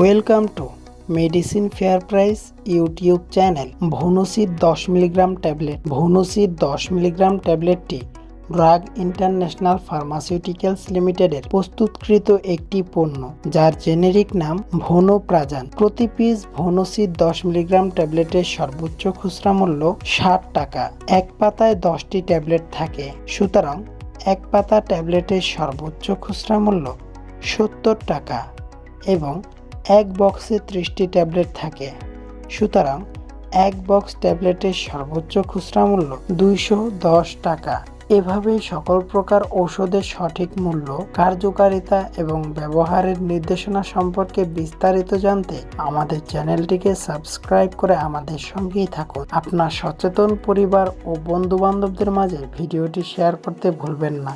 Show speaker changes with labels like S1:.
S1: Welcome to medicine fair price YouTube channel. ভনুসির দশ milligram tablet. ভনুসির দশ milligram ট্যাবলেটটি drug international pharmaceuticals লিমিটেডের প্রস্তুতকৃত একটি পণ্য, যার জেনেরিক নাম ভোনোপ্রাজান। প্রতি পিস ভনুসির দশ মিলিগ্রাম ট্যাবলেটের সর্বোচ্চ খুচরা মূল্য ষাট টাকা। এক পাতায় দশটি ট্যাবলেট থাকে, সুতরাং এক পাতা ট্যাবলেটের সর্বোচ্চ খুচরা মূল্য সত্তর টাকা এবং এক বক্সে ত্রিশটি ট্যাবলেট থাকে। সুতরাং এক বক্স ট্যাবলেটের সর্বোচ্চ খুচরা মূল্য দুইশো দশ টাকা। এভাবে সকল প্রকার ঔষধের সঠিক মূল্য, কার্যকারিতা এবং ব্যবহারের নির্দেশনা সম্পর্কে বিস্তারিত জানতে আমাদের চ্যানেলটিকে সাবস্ক্রাইব করে আমাদের সঙ্গেই থাকুন। আপনার সচেতন পরিবার ও বন্ধু বান্ধবদের মাঝে ভিডিওটি শেয়ার করতে ভুলবেন না।